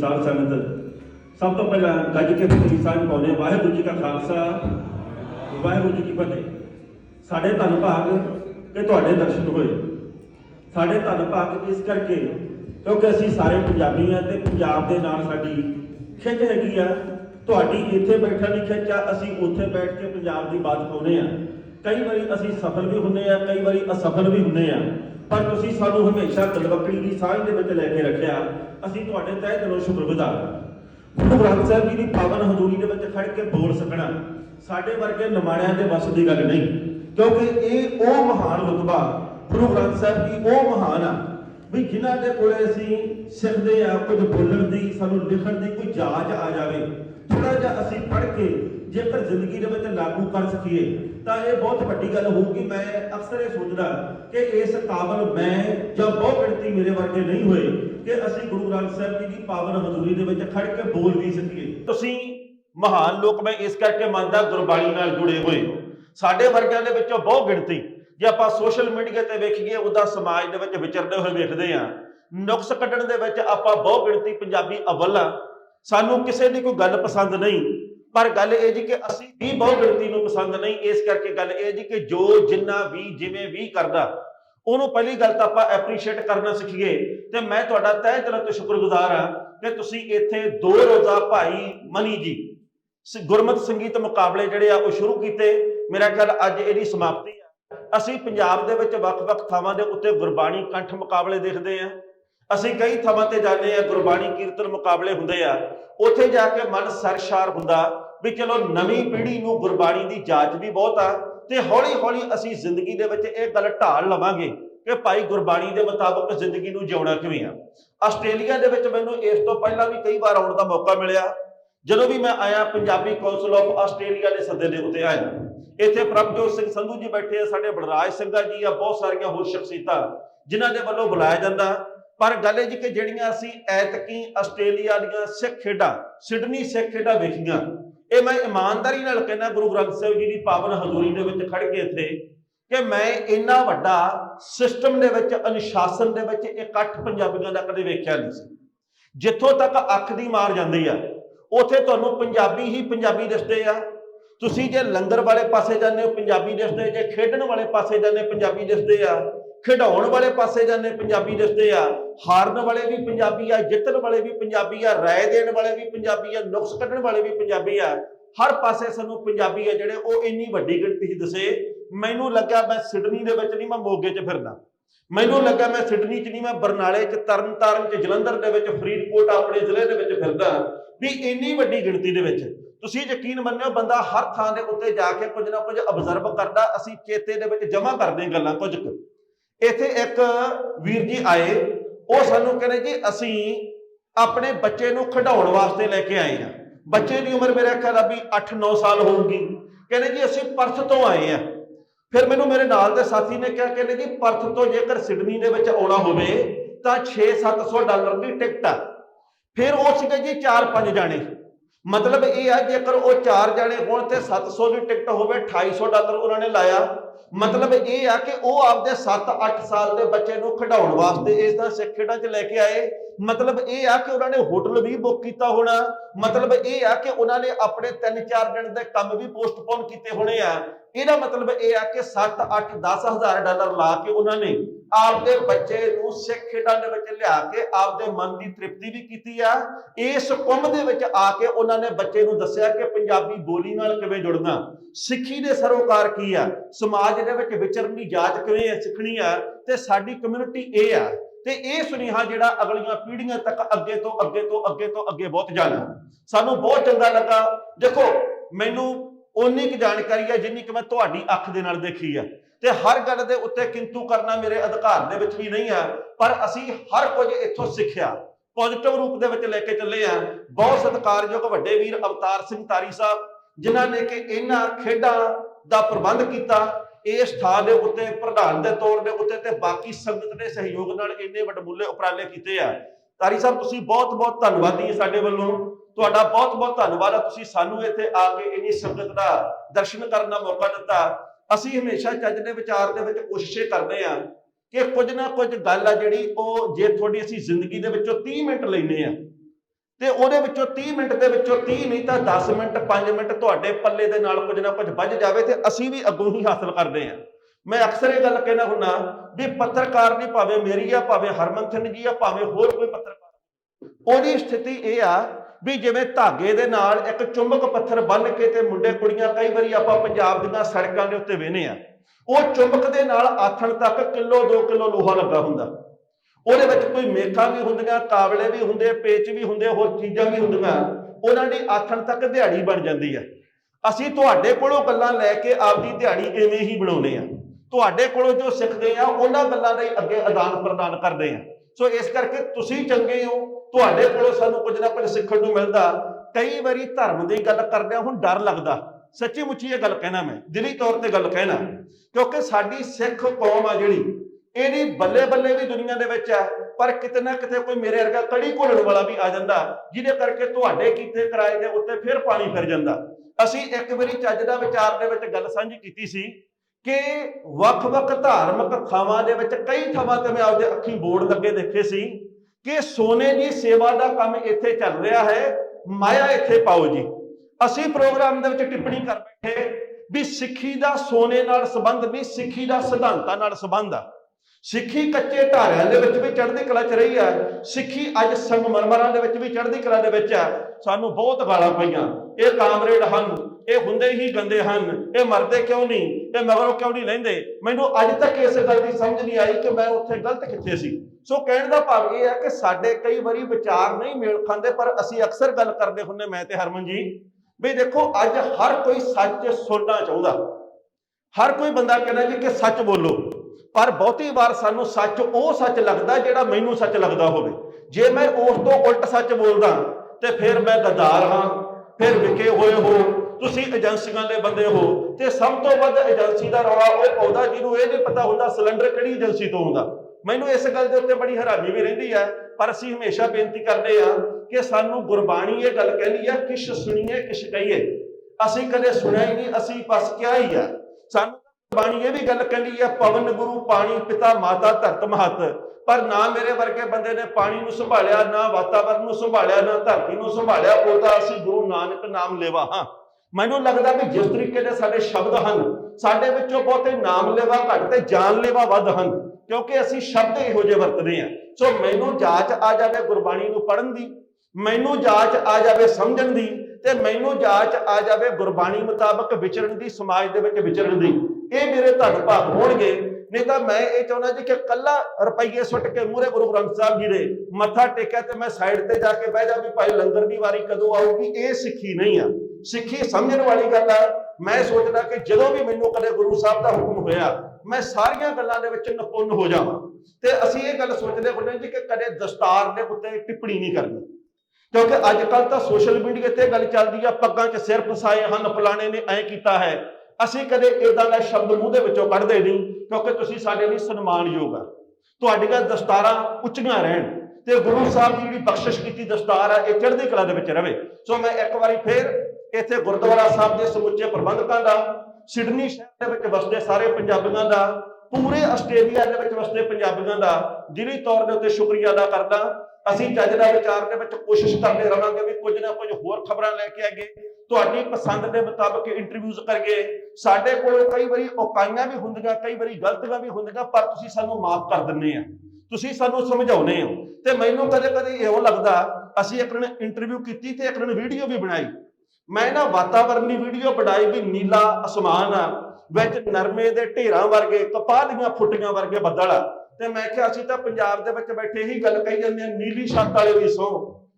ਸਾਧ ਸੰਗਤ, ਸਭ ਤੋਂ ਪਹਿਲਾਂ ਗੱਜ ਕੇ ਫਤਿਹ ਸਾਂਝ ਪਾਉਂਦੇ ਵਾਹਿਗੁਰੂ ਜੀ ਕਾ ਖਾਲਸਾ, ਵਾਹਿਗੁਰੂ ਜੀ ਕੀ ਫਤਿਹ। ਸਾਡੇ ਧੰਨ ਭਾਗ ਕਿ ਤੁਹਾਡੇ ਦਰਸ਼ਨ ਹੋਏ। ਸਾਡੇ ਧੰਨ ਭਾਗ ਇਸ ਕਰਕੇ ਕਿਉਂਕਿ ਅਸੀਂ ਸਾਰੇ ਪੰਜਾਬੀ ਆ ਤੇ ਪੰਜਾਬ ਦੇ ਨਾਲ ਸਾਡੀ ਖਿੱਚ ਹੈਗੀ ਆ। ਤੁਹਾਡੀ ਇੱਥੇ ਬੈਠਣ ਦੀ ਖਿੱਚ ਆ, ਅਸੀਂ ਉੱਥੇ ਬੈਠ ਕੇ ਪੰਜਾਬ ਦੀ ਬਾਤ ਪਾਉਨੇ ਆ ਕਈ ਵਾਰੀ ਅਸੀਂ ਸਫਲ ਵੀ ਹੁੰਦੇ ਆ ਕਈ ਵਾਰੀ ਅਸਫਲ ਵੀ ਹੁੰਦੇ ਆ ਪਰ ਤੁਸੀਂ ਸਾਨੂੰ ਹਮੇਸ਼ਾ ਗਲਵਕੜੀ ਦੀ ਸਾਂਝ ਦੇ ਵਿੱਚ ਲੈ ਕੇ ਰੱਖਿਆ। ਅਸੀਂ ਤੁਹਾਡੇ ਤਹਿ ਦਿਲੋਂ ਸ਼ੁਕਰਗੁਜ਼ਾਰ ਹਾਂ। ਗੁਰੂ ਗ੍ਰੰਥ ਸਾਹਿਬ ਜੀ ਦੀ ਪਾਵਨ ਹਜ਼ੂਰੀ ਦੇ ਵਿੱਚ ਖੜ ਕੇ ਬੋਲ ਸਕਣਾ, ਸਾਡੇ ਵਰਗੇ ਨਿਮਾਣਿਆਂ ਦੇ ਵੱਸ ਦੀ ਗੱਲ ਨਹੀਂ। ਕਿਉਂਕਿ ਇਹ ਉਹ ਮਹਾਨ ਰੁਤਬਾ, ਗੁਰੂ ਗ੍ਰੰਥ ਸਾਹਿਬ ਜੀ ਉਹ ਮਹਾਨ ਆ, ਵੀ ਜਿਨ੍ਹਾਂ ਦੇ ਕੋਲੇ ਅਸੀਂ ਸਿੱਖਦੇ ਆ, ਕੁਝ ਬੋਲਣ ਦੀ, ਸਾਨੂੰ ਲਿਖਣ ਦੀ ਕੋਈ ਜਾਚ ਆ ਜਾਵੇ। ਥੋੜਾ ਜਿਹਾ ਅਸੀਂ ਪੜ੍ਹ ਕੇ ਜੇਕਰ ਜ਼ਿੰਦਗੀ ਦੇ ਵਿੱਚ ਲਾਗੂ ਕਰ ਸਕੀਏ, ਤਾਂ ਇਹ ਬਹੁਤ ਵੱਡੀ ਗੱਲ ਹੋਊਗੀ। ਮੈਂ ਅਕਸਰ ਇਹ ਸੋਚਦਾ ਕਿ ਇਸ ਕਾਬਲ ਮੈਂ ਜਾਂ ਬਹੁਤ ਗਿਣਤੀ ਮੇਰੇ ਵਰਗੇ ਨਹੀਂ ਹੋਏ ਕਿ ਅਸੀਂ ਗੁਰੂ ਗ੍ਰੰਥ ਸਾਹਿਬ ਜੀ ਦੀ ਪਾਵਨ ਹਜ਼ੂਰੀ ਦੇ ਵਿੱਚ ਖੜ ਕੇ ਬੋਲ ਵੀ ਸਕੀਏ। ਤੁਸੀਂ ਮਹਾਨ ਲੋਕ, ਮੈਂ ਇਸ ਕਰਕੇ ਮੰਨਦਾ ਗੁਰਬਾਣੀ ਨਾਲ ਜੁੜੇ ਹੋਏ ਸਾਡੇ ਵਰਗਿਆਂ ਦੇ ਵਿੱਚੋਂ ਬਹੁਤ ਗਿਣਤੀ, ਜੇ ਆਪਾਂ ਸੋਸ਼ਲ ਮੀਡੀਆ ਤੇ ਵੇਖੀਏ, ਉਹਦਾ ਸਮਾਜ ਦੇ ਵਿੱਚ ਵਿਚਰਦੇ ਹੋਏ ਵੇਖਦੇ ਆ ਨੁਕਸ ਕੱਢਣ ਦੇ ਵਿੱਚ ਆਪਾਂ ਬਹੁਤ ਗਿਣਤੀ ਪੰਜਾਬੀ ਅਵਲ ਆ ਸਾਨੂੰ ਕਿਸੇ ਦੀ ਕੋਈ ਗੱਲ ਪਸੰਦ ਨਹੀਂ। ਪਰ ਗੱਲ ਇਹ ਜੀ ਕਿ ਅਸੀਂ ਵੀ ਬਹੁਤ ਗਿਣਤੀ ਨੂੰ ਪਸੰਦ ਨਹੀਂ, ਇਸ ਕਰਕੇ ਗੱਲ ਇਹ ਜੀ ਕਿ ਜੋ ਜਿੰਨਾ ਵੀ ਜਿਵੇਂ ਵੀ ਕਰਦਾ, ਉਹਨੂੰ ਪਹਿਲੀ ਗੱਲ ਤਾਂ ਆਪਾਂ ਐਪਰੀਸ਼ੀਏਟ ਕਰਨਾ ਸਿੱਖੀਏ। ਤੇ ਮੈਂ ਤੁਹਾਡਾ ਤਹਿ ਦਿਲੋਂ ਤੋਂ ਸ਼ੁਕਰਗੁਜ਼ਾਰ ਹਾਂ ਕਿ ਤੁਸੀਂ ਇੱਥੇ ਦੋ ਰੋਜ਼ਾ ਭਾਈ ਮਨੀ ਜੀ, ਸ- ਗੁਰਮਤਿ ਸੰਗੀਤ ਮੁਕਾਬਲੇ ਜਿਹੜੇ ਆ, ਉਹ ਸ਼ੁਰੂ ਕੀਤੇ। ਮੇਰਾ ਖਿਆਲ ਅੱਜ ਇਹਦੀ ਸਮਾਪਤੀ ਆ। ਅਸੀਂ ਪੰਜਾਬ ਦੇ ਵਿੱਚ ਵੱਖ-ਵੱਖ ਥਾਵਾਂ ਦੇ ਉੱਤੇ ਗੁਰਬਾਣੀ ਕੰਠ ਮੁਕਾਬਲੇ ਦੇਖਦੇ ਆ ਅਸੀਂ ਕਈ ਥਾਵਾਂ ਤੇ ਜਾਂਦੇ ਆ ਗੁਰਬਾਣੀ ਕੀਰਤਨ ਮੁਕਾਬਲੇ ਹੁੰਦੇ ਆ, ਉੱਥੇ ਜਾ ਕੇ ਮਨ ਸਰਸ਼ਾਰ ਹੁੰਦਾ ਵੀ ਚਲੋ ਨਵੀਂ ਪੀੜ੍ਹੀ ਨੂੰ ਗੁਰਬਾਣੀ ਦੀ ਜਾਚ ਵੀ ਬਹੁਤ ਆ ਤੇ ਹੌਲੀ-ਹੌਲੀ ਅਸੀਂ ਜ਼ਿੰਦਗੀ ਦੇ ਵਿੱਚ ਇਹ ਗੱਲ ਢਾਲ ਲਵਾਂਗੇ ਕਿ ਭਾਈ ਗੁਰਬਾਣੀ ਦੇ ਮੁਤਾਬਕ ਜ਼ਿੰਦਗੀ ਨੂੰ ਜਿਉਣਾ ਕਿਵੇਂ ਆ। ਆਸਟ੍ਰੇਲੀਆ ਦੇ ਵਿੱਚ ਮੈਨੂੰ ਇਸ ਤੋਂ ਪਹਿਲਾਂ ਵੀ ਕਈ ਵਾਰ ਆਉਣ ਦਾ ਮੌਕਾ ਮਿਲਿਆ। ਜਦੋਂ ਵੀ ਮੈਂ ਆਇਆ, ਪੰਜਾਬੀ ਕੌਂਸਲ ਆਫ ਆਸਟ੍ਰੇਲੀਆ ਦੇ ਸੱਦੇ ਦੇ ਉੱਤੇ ਆਇਆ। ਇੱਥੇ ਪ੍ਰਭਜੋਤ ਸਿੰਘ ਸੰਧੂ ਜੀ ਬੈਠੇ ਆ, ਸਾਡੇ ਬਲਰਾਜ ਸਿੰਘਾ ਜੀ ਆ, ਬਹੁਤ ਸਾਰੀਆਂ ਹੋਰ ਸ਼ਖਸੀਅਤਾਂ ਜਿਨ੍ਹਾਂ ਦੇ ਵੱਲੋਂ ਬੁਲਾਇਆ ਜਾਂਦਾ। ਪਰ ਗੱਲ ਇਹ ਜੀ ਕਿ ਜਿਹੜੀਆਂ ਅਸੀਂ ਐਤਕੀ ਆਸਟ੍ਰੇਲੀਆ ਦੀਆਂ ਸਿੱਖ ਖੇਡਾਂ, ਸਿਡਨੀ ਸਿੱਖ ਖੇਡਾਂ ਵੇਖੀਆਂ, ਇਹ ਮੈਂ ਇਮਾਨਦਾਰੀ ਨਾਲ ਕਹਿੰਦਾ ਗੁਰੂ ਗ੍ਰੰਥ ਸਾਹਿਬ ਜੀ ਦੀ ਪਾਵਨ ਹਜ਼ੂਰੀ ਦੇ ਵਿੱਚ ਖੜ ਕੇ ਇੱਥੇ ਕਿ ਮੈਂ ਇੰਨਾ ਵੱਡਾ ਸਿਸਟਮ ਦੇ ਵਿੱਚ, ਅਨੁਸ਼ਾਸਨ ਦੇ ਵਿੱਚ ਇਕੱਠ ਪੰਜਾਬੀਆਂ ਦਾ ਕਦੇ ਵੇਖਿਆ ਨਹੀਂ ਸੀ। ਜਿੱਥੋਂ ਤੱਕ ਅੱਖ ਦੀ ਮਾਰ ਜਾਂਦੀ ਆ, ਉਥੇ ਤੁਹਾਨੂੰ ਪੰਜਾਬੀ ਹੀ ਪੰਜਾਬੀ ਦਿਸਦੇ ਆ। ਤੁਸੀਂ ਜੇ ਲੰਗਰ ਵਾਲੇ ਪਾਸੇ ਜਾਂਦੇ ਹੋ, ਪੰਜਾਬੀ ਦਿਸਦੇ ਜੇ ਖੇਡਣ ਵਾਲੇ ਪਾਸੇ ਜਾਂਦੇ ਪੰਜਾਬੀ ਦਿਸਦੇ ਆ। ਖਿਡਾਉਣ ਵਾਲੇ ਪਾਸੇ ਜਾਂਦੇ ਪੰਜਾਬੀ ਦੱਸਦੇ ਆ, ਹਾਰਨ ਵਾਲੇ ਵੀ ਪੰਜਾਬੀ ਆ, ਜਿੱਤਣ ਵਾਲੇ ਵੀ ਪੰਜਾਬੀ ਆ, ਰਾਏ ਦੇਣ ਵਾਲੇ ਵੀ ਪੰਜਾਬੀ ਆ, ਨੁਕਸ ਕੱਢਣ ਵਾਲੇ ਵੀ ਪੰਜਾਬੀ ਆ, ਹਰ ਪਾਸੇ ਸਾਨੂੰ ਪੰਜਾਬੀ ਆ ਜਿਹੜੇ ਉਹ ਇੰਨੀ ਵੱਡੀ ਗਿਣਤੀ 'ਚ ਦਿਸੇ, ਮੈਨੂੰ ਲੱਗਾ ਮੈਂ ਸਿਡਨੀ ਦੇ ਵਿੱਚ ਨਹੀਂ, ਮੈਂ ਮੋਗੇ 'ਚ ਫਿਰਦਾ ਮੈਨੂੰ ਲੱਗਾ ਮੈਂ ਸਿਡਨੀ 'ਚ ਨਹੀਂ, ਮੈਂ ਬਰਨਾਲੇ 'ਚ, ਤਰਨਤਾਰਨ 'ਚ, ਜਲੰਧਰ ਦੇ ਵਿੱਚ, ਫਰੀਦਕੋਟ ਆਪਣੇ ਜ਼ਿਲ੍ਹੇ ਦੇ ਵਿੱਚ ਫਿਰਦਾ ਵੀ ਇੰਨੀ ਵੱਡੀ ਗਿਣਤੀ ਦੇ ਵਿੱਚ, ਤੁਸੀਂ ਯਕੀਨ ਮੰਨਿਓ ਬੰਦਾ ਹਰ ਥਾਂ ਦੇ ਉੱਤੇ ਜਾ ਕੇ ਕੁਝ ਨਾ ਕੁਝ ਅਬਜ਼ਰਵ ਕਰਦਾ, ਅਸੀਂ ਚੇਤੇ ਦੇ ਵਿੱਚ ਜਮ੍ਹਾਂ ਕਰਦੇ ਗੱਲਾਂ ਕੁਝ ਕੁ। ਇੱਥੇ ਇੱਕ ਵੀਰ ਜੀ ਆਏ, ਉਹ ਸਾਨੂੰ ਕਹਿੰਦੇ ਜੀ, ਅਸੀਂ ਆਪਣੇ ਬੱਚੇ ਨੂੰ ਖਿਡਾਉਣ ਵਾਸਤੇ ਲੈ ਕੇ ਆਏ ਆ। ਬੱਚੇ ਦੀ ਉਮਰ ਮੇਰੇ ਖਿਆਲ ਆ ਵੀ 8-9 ਸਾਲ ਹੋਊਗੀ। ਕਹਿੰਦੇ ਜੀ, ਅਸੀਂ ਪਰਥ ਤੋਂ ਆਏ ਆ। ਫਿਰ ਮੈਨੂੰ ਮੇਰੇ ਨਾਲ ਦੇ ਸਾਥੀ ਨੇ ਕਿਹਾ, ਕਹਿੰਦੇ ਜੀ, ਪਰਥ ਤੋਂ ਜੇਕਰ ਸਿਡਨੀ ਦੇ ਵਿੱਚ ਆਉਣਾ ਹੋਵੇ, ਤਾਂ 6-700 ਡਾਲਰ ਦੀ ਟਿਕਟ ਆ। ਫਿਰ ਉਹ ਸੀਗੇ ਜੀ 4-5 ਜਾਣੇ। ਮਤਲਬ ਇਹ ਆ, ਜੇਕਰ ਉਹ ਚਾਰ ਜਣੇ ਹੋਣ ਤੇ 700 ਦੀ ਟਿਕਟ ਹੋਵੇ 2800 ਡਾਲਰ ਉਹਨਾਂ ਨੇ ਲਾਇਆ। ਮਤਲਬ ਇਹ ਆ ਕਿ ਉਹ ਆਪਦੇ 7-8 ਸਾਲ ਦੇ ਬੱਚੇ ਨੂੰ ਖਿਡਾਉਣ ਵਾਸਤੇ ਇਸ ਦਾ ਸਿੱਖ 'ਚ ਲੈ ਕੇ ਆਏ। ਮਤਲਬ ਇਹ ਆ ਕਿ ਉਹਨਾਂ ਨੇ ਹੋਟਲ ਵੀ ਬੁੱਕ ਕੀਤਾ ਹੋਣਾ। ਮਤਲਬ ਇਹ ਆ ਕਿ ਉਹਨਾਂ ਨੇ ਆਪਣੇ 3-4 ਦਿਨ ਦੇ ਕੰਮ ਵੀ ਪੋਸਟਪੋਨ ਕੀਤੇ ਹੋਣੇ ਆ। ਇਹਦਾ ਮਤਲਬ ਇਹ ਆ ਕਿ 7 8 10 ਹਜ਼ਾਰ ਡਾਲਰ ਲਾ ਕੇ ਉਹਨਾਂ ਨੇ ਆਪਦੇ ਬੱਚੇ ਨੂੰ ਸਿੱਖ ਖੇਡਾਂ ਦੇ ਵਿੱਚ ਲਿਆ ਕੇ ਆਪਦੇ ਮਨ ਦੀ ਤ੍ਰਿਪਤੀ ਵੀ ਕੀਤੀ ਆ। ਇਸ ਕੁੰਭ ਦੇ ਵਿੱਚ ਆ ਕੇ ਉਹਨਾਂ ਨੇ ਬੱਚੇ ਨੂੰ ਦੱਸਿਆ ਕਿ ਪੰਜਾਬੀ ਬੋਲੀ ਨਾਲ ਕਿਵੇਂ ਜੁੜਨਾ। ਸਿੱਖੀ ਦੇ ਸਰੋਕਾਰ ਕੀ ਆ? ਸਮਾਜ ਦੇ ਵਿੱਚ ਵਿਚਰਨ ਦੀ ਜਾਚ ਕਿਵੇਂ ਆ, ਸਿੱਖਣੀ ਆ? ਤੇ ਸਾਡੀ ਕਮਿਊਨਿਟੀ ਇਹ ਆ ਤੇ ਇਹ ਸੁਨੇਹਾ ਜਿਹੜਾ ਅਗਲੀਆਂ ਪੀੜ੍ਹੀਆਂ ਤੱਕ ਅੱਗੇ ਤੋਂ ਅੱਗੇ ਤੋਂ ਅੱਗੇ ਤੋਂ ਅੱਗੇ ਬਹੁਤ ਜਾਣਾ। ਸਾਨੂੰ ਬਹੁਤ ਚੰਗਾ ਲੱਗਾ। ਦੇਖੋ, ਮੈਨੂੰ ਓਨੀ ਕੁ ਜਾਣਕਾਰੀ ਹੈ ਜਿੰਨੀ ਕਿ ਮੈਂ ਤੁਹਾਡੀ ਅੱਖ ਦੇ ਨਾਲ ਦੇਖੀ ਹੈ। ਤੇ ਹਰ ਗੱਲ ਦੇ ਉੱਤੇ ਕਿੰਤੂ ਕਰਨਾ ਮੇਰੇ ਅਧਿਕਾਰ ਦੇ ਵਿੱਚ ਵੀ ਨਹੀਂ ਹੈ, ਪਰ ਅਸੀਂ ਹਰ ਕੁਝ ਇੱਥੋਂ ਸਿੱਖਿਆ। ਪੋਜ਼ਿਟਿਵ ਰੂਪ ਦੇ ਵਿੱਚ ਲੈ ਕੇ ਚੱਲੇ ਆ ਬਹੁਤ ਸਤਿਕਾਰਯੋਗ ਵੱਡੇ ਵੀਰ ਅਵਤਾਰ ਸਿੰਘ ਤਾਰੀ ਸਾਹਿਬ, ਜਿਨ੍ਹਾਂ ਨੇ ਕਿ ਇਹਨਾਂ ਖੇਡਾਂ ਦਾ ਪ੍ਰਬੰਧ ਕੀਤਾ। ਇਸ ਥਾਂ ਦੇ ਉੱਤੇ, ਪ੍ਰਧਾਨ ਦੇ ਤੌਰ ਦੇ ਉੱਤੇ ਤੇ ਬਾਕੀ ਸੰਗਤ ਦੇ ਸਹਿਯੋਗ ਨਾਲ ਇੰਨੇ ਵੱਡਮੁੱਲੇ ਉਪਰਾਲੇ ਕੀਤੇ ਆ। ਤਾਰੀ ਸਾਹਿਬ, ਤੁਸੀਂ ਬਹੁਤ ਬਹੁਤ ਧੰਨਵਾਦੀ ਸਾਡੇ ਵੱਲੋਂ। ਤੁਹਾਡਾ ਬਹੁਤ ਬਹੁਤ ਧੰਨਵਾਦ ਆ। ਤੁਸੀਂ ਸਾਨੂੰ ਇੱਥੇ ਆ ਕੇ ਇੰਨੀ ਸੰਗਤ ਦਾ ਦਰਸ਼ਨ ਕਰਨ ਦਾ ਮੌਕਾ ਦਿੱਤਾ। ਅਸੀਂ ਹਮੇਸ਼ਾ ਚੱਜ ਦੇ ਵਿਚਾਰ ਦੇ ਵਿੱਚ ਕੋਸ਼ਿਸ਼ ਕਰਦੇ ਆ ਕਿ ਕੁਝ ਨਾ ਕੁਝ ਗੱਲ ਆ ਜਿਹੜੀ ਉਹ ਜੇ ਤੁਹਾਡੀ ਅਸੀਂ ਜ਼ਿੰਦਗੀ ਦੇ ਵਿੱਚੋਂ 30 ਮਿੰਟ ਲੈਨੇ ਆ ਤੇ ਉਹਦੇ ਵਿੱਚੋਂ 30 ਮਿੰਟ ਦੇ ਵਿੱਚੋਂ 30 ਨਹੀਂ ਤਾਂ 10 ਮਿੰਟ 5 ਮਿੰਟ ਤੁਹਾਡੇ ਪੱਲੇ ਦੇ ਨਾਲ ਕੁਝ ਨਾ ਕੁਝ ਵੱਜ ਜਾਵੇ ਤੇ ਅਸੀਂ ਵੀ ਅੱਗੋਂ ਹੀ ਹਾਸਲ ਕਰਦੇ ਹਾਂ। ਮੈਂ ਅਕਸਰ ਇਹ ਗੱਲ ਕਹਿਣਾ ਹੁੰਨਾ ਵੀ ਪੱਤਰਕਾਰ ਨਹੀਂ ਭਾਵੇਂ ਮੇਰੀ ਆ, ਭਾਵੇਂ ਹਰਮਨ ਸਿੰਘ ਜੀ ਆ, ਭਾਵੇਂ ਹੋਰ ਕੋਈ ਪੱਤਰਕਾਰ। ਉਹਦੀ ਸਥਿਤੀ ਇਹ ਆ ਵੀ ਜਿਵੇਂ ਧਾਗੇ ਦੇ ਨਾਲ ਇੱਕ ਚੁੰਬਕ ਪੱਥਰ ਬੰਨ੍ਹ ਕੇ ਤੇ ਮੁੰਡੇ ਕੁੜੀਆਂ ਕਈ ਵਾਰੀ ਆਪਾਂ ਪੰਜਾਬ ਦੀਆਂ ਸੜਕਾਂ ਦੇ ਉੱਤੇ ਵੇਨੇ ਆ। ਉਹ ਚੁੰਬਕ ਦੇ ਨਾਲ ਆਥਣ ਤੱਕ ਕਿਲੋ 2 ਕਿਲੋ ਲੋਹਾ ਲੱਗਾ ਹੁੰਦਾ। ਉਹਦੇ ਵਿੱਚ ਕੋਈ ਮੇਖਾਂ ਵੀ ਹੁੰਦੀਆਂ, ਕਾਬਲੇ ਵੀ ਹੁੰਦੇ, ਪੇਚ ਵੀ ਹੁੰਦੇ, ਹੋਰ ਚੀਜ਼ਾਂ ਵੀ ਹੁੰਦੀਆਂ। ਉਹਨਾਂ ਦੀ ਆਥਣ ਤੱਕ ਦਿਹਾੜੀ ਬਣ ਜਾਂਦੀ ਹੈ ਅਸੀਂ ਤੁਹਾਡੇ ਕੋਲੋਂ ਗੱਲਾਂ ਲੈ ਕੇ ਆਪਦੀ ਦਿਹਾੜੀ ਐਵੇਂ ਹੀ ਬਣਾਉਂਦੇ ਆ। ਤੁਹਾਡੇ ਕੋਲੋਂ ਜੋ ਸਿੱਖਦੇ ਆ, ਉਹਨਾਂ ਗੱਲਾਂ ਦਾ ਹੀ ਅੱਗੇ ਆਦਾਨ ਪ੍ਰਦਾਨ ਕਰਦੇ ਆ। ਸੋ ਇਸ ਕਰਕੇ ਤੁਸੀਂ ਚੰਗੇ ਹੋ, ਤੁਹਾਡੇ ਕੋਲੋਂ ਸਾਨੂੰ ਕੁਝ ਨਾ ਕੁਝ ਸਿੱਖਣ ਨੂੰ ਮਿਲਦਾ। ਕਈ ਵਾਰੀ ਧਰਮ ਦੀ ਗੱਲ ਕਰਦੇ ਹੁਣ ਡਰ ਲੱਗਦਾ। ਸੱਚੀ ਮੁੱਚੀ ਇਹ ਗੱਲ ਕਹਿਣਾ ਮੈਂ, ਦਿਲੀ ਤੌਰ ਤੇ ਗੱਲ ਕਹਿਣਾ। ਕਿਉਂਕਿ ਸਾਡੀ ਸਿੱਖ ਕੌਮ ਆ ਜਿਹੜੀ ਇਹਦੀ ਬੱਲੇ ਬੱਲੇ ਵੀ ਦੁਨੀਆ ਦੇ ਵਿੱਚ ਹੈ, ਪਰ ਕਿਤੇ ਨਾ ਕਿਤੇ ਕੋਈ ਮੇਰੇ ਵਰਗਾ ਕੜੀ ਘੋਲਣ ਵਾਲਾ ਵੀ ਆ ਜਾਂਦਾ, ਜਿਹਦੇ ਕਰਕੇ ਤੁਹਾਡੇ ਕੀਤੇ ਕਿਰਾਏ ਦੇ ਉੱਤੇ ਫਿਰ ਪਾਣੀ ਫਿਰ ਜਾਂਦਾ। ਅਸੀਂ ਇੱਕ ਵਾਰੀ ਚੱਜ ਦਾ ਵਿਚਾਰ ਦੇ ਵਿੱਚ ਗੱਲ ਸਾਂਝੀ ਕੀਤੀ ਸੀ ਕਿ ਵੱਖ-ਵੱਖ ਧਾਰਮਿਕ ਥਾਵਾਂ ਦੇ ਵਿੱਚ ਕਈ ਥਾਵਾਂ ਤੇ ਮੈਂ ਆਪਦੇ ਅੱਖੀਂ ਬੋਰਡ ਲੱਗੇ ਦੇਖੇ ਸੀ ਕਿ ਸੋਨੇ ਦੀ ਸੇਵਾ ਦਾ ਕੰਮ ਇੱਥੇ ਚੱਲ ਰਿਹਾ ਹੈ, ਮਾਇਆ ਇੱਥੇ ਪਾਓ ਜੀ। ਅਸੀਂ ਪ੍ਰੋਗਰਾਮ ਦੇ ਵਿੱਚ ਟਿੱਪਣੀ ਕਰ ਬੈਠੇ ਵੀ ਸਿੱਖੀ ਦਾ ਸੋਨੇ ਨਾਲ ਸੰਬੰਧ ਨਹੀਂ ਸਿੱਖੀ ਦਾ ਸਿਧਾਂਤਾਂ ਨਾਲ ਸੰਬੰਧ ਆ। ਸਿੱਖੀ ਕੱਚੇ ਧਾਰਿਆਂ ਦੇ ਵਿੱਚ ਵੀ ਚੜ੍ਹਦੀ ਕਲਾ ਚ ਰਹੀ ਹੈ ਸਿੱਖੀ ਅੱਜ ਸੰਗਮਰਮਰਾਂ ਦੇ ਵਿੱਚ ਵੀ ਚੜ੍ਹਦੀ ਕਲਾ ਦੇ ਵਿੱਚ ਹੈ ਸਾਨੂੰ ਬਹੁਤ ਗਾਲਾਂ ਪਈਆਂ। ਇਹ ਕਾਮਰੇਡ ਹਨ। ਇਹ ਹੁੰਦੇ ਹੀ ਗੰਦੇ ਹਨ। ਇਹ ਮਰਦੇ ਕਿਉਂ ਨਹੀਂ? ਇਹ ਮਗਰੋਂ ਕਿਉਂ ਨਹੀਂ ਲੈਂਦੇ? ਮੈਨੂੰ ਅੱਜ ਤੱਕ ਇਸ ਗੱਲ ਦੀ ਸਮਝ ਨਹੀਂ ਆਈ ਕਿ ਮੈਂ ਉੱਥੇ ਗਲਤ ਕਿੱਥੇ ਸੀ। ਸੋ ਕਹਿਣ ਦਾ ਭਾਵ ਇਹ ਹੈ ਕਿ ਸਾਡੇ ਕਈ ਵਾਰੀ ਵਿਚਾਰ ਨਹੀਂ ਮੇਲ ਖਾਂਦੇ, ਪਰ ਅਸੀਂ ਅਕਸਰ ਗੱਲ ਕਰਦੇ ਹੁੰਨੇ ਮੈਂ ਤੇ ਹਰਮਨ ਜੀ, ਵੀ ਦੇਖੋ, ਅੱਜ ਹਰ ਕੋਈ ਸੱਚ ਸੁਣਨਾ ਚਾਹੁੰਦਾ। ਹਰ ਕੋਈ ਬੰਦਾ ਕਹਿੰਦਾ ਜੀ ਕਿ ਸੱਚ ਬੋਲੋ। ਪਰ ਬਹੁਤੀ ਵਾਰ ਸਾਨੂੰ ਸੱਚ ਉਹ ਸੱਚ ਲੱਗਦਾ ਜਿਹੜਾ ਮੈਨੂੰ ਸੱਚ ਲੱਗਦਾ ਹੋਵੇ। ਜੇ ਮੈਂ ਉਸ ਤੋਂ ਉਲਟ ਸੱਚ ਬੋਲਦਾ ਤੇ ਫਿਰ ਮੈਂ ਗਦਾਰ ਹਾਂ, ਫਿਰ ਵਿਕੇ ਹੋਏ ਹੋ। ਤੁਸੀਂ ਏਜੰਸੀਆਂ ਦੇ ਬੰਦੇ ਹੋ ਤੇ ਸਭ ਤੋਂ ਵੱਧ ਏਜੰਸੀ ਦਾ ਰੌਲਾ ਉਹ ਪਾਉਂਦਾ ਜਿਹਨੂੰ ਇਹ ਨਹੀਂ ਪਤਾ ਹੁੰਦਾ ਸਿਲੰਡਰ ਕਿਹੜੀ ਏਜੰਸੀ ਤੋਂ ਆਉਂਦਾ। ਮੈਨੂੰ ਇਸ ਗੱਲ ਦੇ ਉੱਤੇ ਬੜੀ ਹੈਰਾਨੀ ਵੀ ਰਹਿੰਦੀ ਹੈ, ਪਰ ਅਸੀਂ ਹਮੇਸ਼ਾ ਬੇਨਤੀ ਕਰਦੇ ਆ ਕਿ ਸਾਨੂੰ ਗੁਰਬਾਣੀ ਇਹ ਗੱਲ ਕਹਿੰਦੀ ਆ ਕਿਛ ਸੁਣੀਏ, ਕਿਛ ਕਹੀਏ। ਅਸੀਂ ਕਦੇ ਸੁਣਿਆ ਹੀ ਨਹੀਂ, ਅਸੀਂ ਬਸ ਕਿਹਾ ਹੀ ਆ। ਸਾਨੂੰ ਬਾਣੀ ਇਹ ਵੀ ਗੱਲ ਕਹਿੰਦੀ ਆ, ਪਵਨ ਗੁਰੂ ਪਾਣੀ, ਪਿਤਾ ਮਾਤਾ ਧਰਤ ਮਹਤ। ਪਰ ਨਾ ਮੇਰੇ ਵਰਗੇ ਬੰਦੇ ਨੇ ਪਾਣੀ ਨੂੰ ਸੰਭਾਲਿਆ, ਨਾ ਵਾਤਾਵਰਨ ਨੂੰ ਸੰਭਾਲਿਆ, ਨਾ ਧਰਤੀ ਨੂੰ ਸੰਭਾਲਿਆ, ਉਹ ਤਾਂ ਅਸੀਂ ਗੁਰੂ ਨਾਨਕ ਨਾਮ ਲੈਵਾ ਹਾਂ। ਮੈਨੂੰ ਲੱਗਦਾ ਵੀ ਜਿਸ ਤਰੀਕੇ ਦੇ ਸਾਡੇ ਸ਼ਬਦ ਹਨ, ਸਾਡੇ ਵਿੱਚੋਂ ਬਹੁਤੇ ਨਾਮ ਲੈਵਾ ਘੱਟ ਤੇ ਜਾਨ ਲੈਵਾ ਵੱਧ ਹਨ, ਕਿਉਂਕਿ ਅਸੀਂ ਸ਼ਬਦ ਇਹੋ ਜਿਹੇ ਵਰਤਦੇ ਹਾਂ। ਸੋ ਮੈਨੂੰ ਜਾਚ ਆ ਜਾਵੇ ਗੁਰਬਾਣੀ ਨੂੰ ਪੜ੍ਹਨ ਦੀ, ਮੈਨੂੰ ਜਾਚ ਆ ਜਾਵੇ ਸਮਝਣ ਦੀ ਤੇ ਮੈਨੂੰ ਜਾਚ ਆ ਜਾਵੇ ਗੁਰਬਾਣੀ ਮੁਤਾਬਕ ਵਿਚਰਨ ਦੀ, ਸਮਾਜ ਦੇ ਵਿੱਚ ਵਿਚਰਨ ਦੀ। ਇਹ ਮੇਰੇ ਧੰਨ ਭਾਗ ਹੋਣਗੇ। ਨਹੀਂ ਤਾਂ ਮੈਂ ਇਹ ਚਾਹੁੰਦਾ ਜੀ ਕਿ ਕੱਲਾ ਰੁਪਈਏ ਸੁੱਟ ਕੇ ਮੂਰੇ ਗੁਰੂ ਗ੍ਰੰਥ ਸਾਹਿਬ ਜੀ ਦੇ ਮੱਥਾ ਟੇਕਿਆ ਤੇ ਮੈਂ ਸਾਈਡ ਤੇ ਜਾ ਕੇ ਬਹਿ ਜਾ ਵੀ ਭਾਈ ਲੰਗਰ ਦੀ ਵਾਰੀ ਕਦੋਂ ਆਊਗੀ, ਇਹ ਸਿੱਖੀ ਨਹੀਂ ਆ। ਸਿੱਖੀ ਸਮਝਣ ਵਾਲੀ ਗੱਲ ਆ। ਮੈਂ ਸੋਚਦਾ ਕਿ ਜਦੋਂ ਵੀ ਮੈਨੂੰ ਕਦੇ ਗੁਰੂ ਸਾਹਿਬ ਦਾ ਹੁਕਮ ਹੋਇਆ, ਮੈਂ ਸਾਰੀਆਂ ਗੱਲਾਂ ਦੇ ਵਿੱਚ ਨਿਪੁੰਨ ਹੋ ਜਾਵਾਂ। ਤੇ ਅਸੀਂ ਇਹ ਗੱਲ ਸੋਚਦੇ ਹੁੰਦੇ ਜੀ ਕਿ ਕਦੇ ਦਸਤਾਰ ਦੇ ਉੱਤੇ ਟਿੱਪਣੀ ਨਹੀਂ ਕਰਨੀ। ਕਿਉਂਕਿ ਅੱਜ ਕੱਲ ਤਾਂ ਸੋਸ਼ਲ ਮੀਡੀਆ ਤੇ ਗੱਲ ਚੱਲਦੀ ਆ, ਪੱਗਾਂ 'ਚ ਸਿਰ ਫਸਾਏ ਹਨ, ਫਲਾਣੇ ਨੇ ਐ ਕੀਤਾ ਹੈ। ਅਸੀਂ ਕਦੇ ਇਦਾਂ ਦਾ ਸ਼ਬਦ ਮੂੰਹ ਦੇ ਵਿੱਚੋਂ ਕੱਢਦੇ ਨਹੀਂ, ਕਿਉਂਕਿ ਤੁਸੀਂ ਸਾਡੇ ਲਈ ਸਨਮਾਨਯੋਗ ਆ। ਤੁਹਾਡੀਆਂ ਦਸਤਾਰਾਂ ਉੱਚੀਆਂ ਰਹਿਣ ਤੇ ਗੁਰੂ ਸਾਹਿਬ ਦੀ ਜਿਹੜੀ ਬਖਸ਼ਿਸ਼ ਕੀਤੀ ਦਸਤਾਰ ਆ, ਇਹ ਚੜ੍ਹਦੀ ਕਲਾ ਦੇ ਵਿੱਚ ਰਵੇ। ਸੋ ਮੈਂ ਇੱਕ ਵਾਰੀ ਫੇਰ ਇੱਥੇ ਗੁਰਦੁਆਰਾ ਸਾਹਿਬ ਦੇ ਸਮੁੱਚੇ ਪ੍ਰਬੰਧਕਾਂ ਦਾ, ਸਿਡਨੀ ਸ਼ਹਿਰ ਦੇ ਵਿੱਚ ਵਸਦੇ ਸਾਰੇ ਪੰਜਾਬੀਆਂ ਦਾ ਪੂਰੇ ਆਸਟ੍ਰੇਲੀਆ ਦੇ ਵਿੱਚ ਵਸਦੇ ਪੰਜਾਬੀਆਂ ਦਾ ਦਿਲੀ ਤੌਰ ਦੇ ਉੱਤੇ ਸ਼ੁਕਰੀਆ ਅਦਾ ਕਰਦਾ। ਅਸੀਂ ਚੱਜ ਦਾ ਵਿਚਾਰ ਦੇ ਵਿੱਚ ਕੋਸ਼ਿਸ਼ ਕਰਦੇ ਰਵਾਂਗੇ ਵੀ ਕੁਝ ਨਾ ਕੁਝ ਹੋਰ ਖਬਰਾਂ ਲੈ ਕੇ ਆਈਏ। ਤੁਹਾਡੀ ਪਸੰਦ ਦੇ ਮੁਤਾਬਕ ਇੰਟਰਵਿਊਜ਼ ਕਰੀਏ। ਸਾਡੇ ਕੋਲ ਕਈ ਵਾਰੀ ਔਕਾਈਆਂ ਵੀ ਹੁੰਦੀਆਂ, ਕਈ ਵਾਰੀ ਗਲਤੀਆਂ ਵੀ ਹੁੰਦੀਆਂ, ਪਰ ਤੁਸੀਂ ਸਾਨੂੰ ਮਾਫ ਕਰ ਦਿੰਦੇ ਆ। ਤੁਸੀਂ ਸਾਨੂੰ ਸਮਝਾਉਨੇ ਹੋ। ਤੇ ਮੈਨੂੰ ਕਦੇ ਕਦੇ ਇਹੋ ਲੱਗਦਾ, ਅਸੀਂ ਇੱਕ ਦਿਨ ਇੰਟਰਵਿਊ ਕੀਤੀ ਤੇ ਇੱਕ ਦਿਨ ਵੀਡੀਓ ਵੀ ਬਣਾਈ। ਮੈਂ ਨਾ ਵਾਤਾਵਰਣ ਦੀ ਵੀਡੀਓ ਬਣਾਈ ਵੀ ਨੀਲਾ ਅਸਮਾਨ ਆ। ਵਿੱਚ ਨਰਮੇ ਦੇ ਢੇਰਾਂ ਵਰਗੇ, ਕਪਾਹ ਦੀਆਂ ਫੁੱਟੀਆਂ ਵਰਗੇ ਬੱਦਲ ਆ। ਤੇ ਮੈਂ ਕਿਹਾ, ਅਸੀਂ ਤਾਂ ਪੰਜਾਬ ਦੇ ਵਿੱਚ ਬੈਠੇ ਹੀ ਗੱਲ ਕਹੀ ਜਾਂਦੇ ਆ ਨੀਲੀ ਛੱਤ ਵਾਲੇ ਦੀ ਸੌ।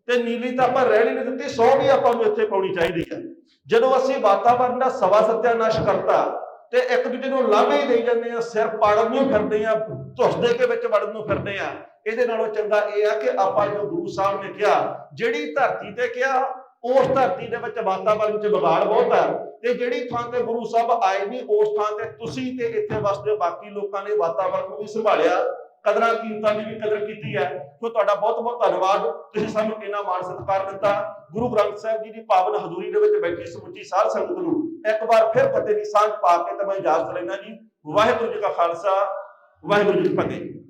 ਤੇ ਨੀਲੀ ਤਾਂ ਆਪਾਂ ਰਹਿਣ ਨਹੀਂ ਦਿੱਤੀ ਸੌ ਵੀ ਆਪਾਂ ਨੂੰ ਇੱਥੇ ਪਾਉਣੀ ਚਾਹੀਦੀ ਹੈ। ਜਦੋਂ ਅਸੀਂ ਵਾਤਾਵਰਣ ਦਾ ਸਵਾ ਸਤਿਆਨਾਸ਼ ਕਰਤਾ, ਤੇ ਇੱਕ ਦੂਜੇ ਨੂੰ ਲਾਭੇ ਹੀ ਦੇਈ ਜਾਂਦੇ ਆ ਸਿਰ ਪਾੜਨ ਨੂੰ ਫਿਰਦੇ ਆ ਧੁਸਦੇ ਕੇ ਵਿੱਚ ਵੜਨ ਨੂੰ ਫਿਰਦੇ ਆ ਇਹਦੇ ਨਾਲੋਂ ਚੰਗਾ ਇਹ ਆ ਕਿ ਆਪਾਂ ਜੋ ਗੁਰੂ ਸਾਹਿਬ ਨੇ ਕਿਹਾ, ਜਿਹੜੀ ਧਰਤੀ ਤੇ ਕਿਹਾ ਉਸ ਧਰਤੀ ਦੇ ਵਿੱਚ ਵਾਤਾਵਰਣ ਵਿੱਚ ਵਿਗਾੜ ਬਹੁਤ ਹੈ ਤੇ ਜਿਹੜੀ ਥਾਂ ਤੇ ਗੁਰੂ ਸਾਹਿਬ ਆਏ ਨਹੀਂ, ਉਸ ਥਾਂ ਤੇ ਤੁਸੀਂ ਤੇ ਇੱਥੇ ਵਸਦੇ ਬਾਕੀ ਲੋਕਾਂ ਨੇ ਵਾਤਾਵਰਣ ਨੂੰ ਵੀ ਸੰਭਾਲਿਆ, ਕਦਰਾਂ ਕੀਮਤਾਂ ਦੀ ਵੀ ਕਦਰ ਕੀਤੀ ਹੈ। ਸੋ ਤੁਹਾਡਾ ਬਹੁਤ ਬਹੁਤ ਧੰਨਵਾਦ, ਤੁਸੀਂ ਸਾਨੂੰ ਇੰਨਾ ਮਾਣ ਸਤਿਕਾਰ ਦਿੱਤਾ। ਗੁਰੂ ਗ੍ਰੰਥ ਸਾਹਿਬ ਜੀ ਦੀ ਪਾਵਨ ਹਜ਼ੂਰੀ ਦੇ ਵਿੱਚ ਬੈਠੀ ਸਮੁੱਚੀ ਸਾਧ ਸੰਗਤ ਨੂੰ ਇੱਕ ਵਾਰ ਫਿਰ ਫਤਿਹ ਦੀ ਸਾਂਝ ਪਾ ਕੇ ਤੇ ਮੈਂ ਇਜਾਜ਼ਤ ਲੈਣਾ ਜੀ। ਵਾਹਿਗੁਰੂ ਜੀ ਕਾ ਖਾਲਸਾ, ਵਾਹਿਗੁਰੂ ਜੀ ਕੀ ਫਤਿਹ।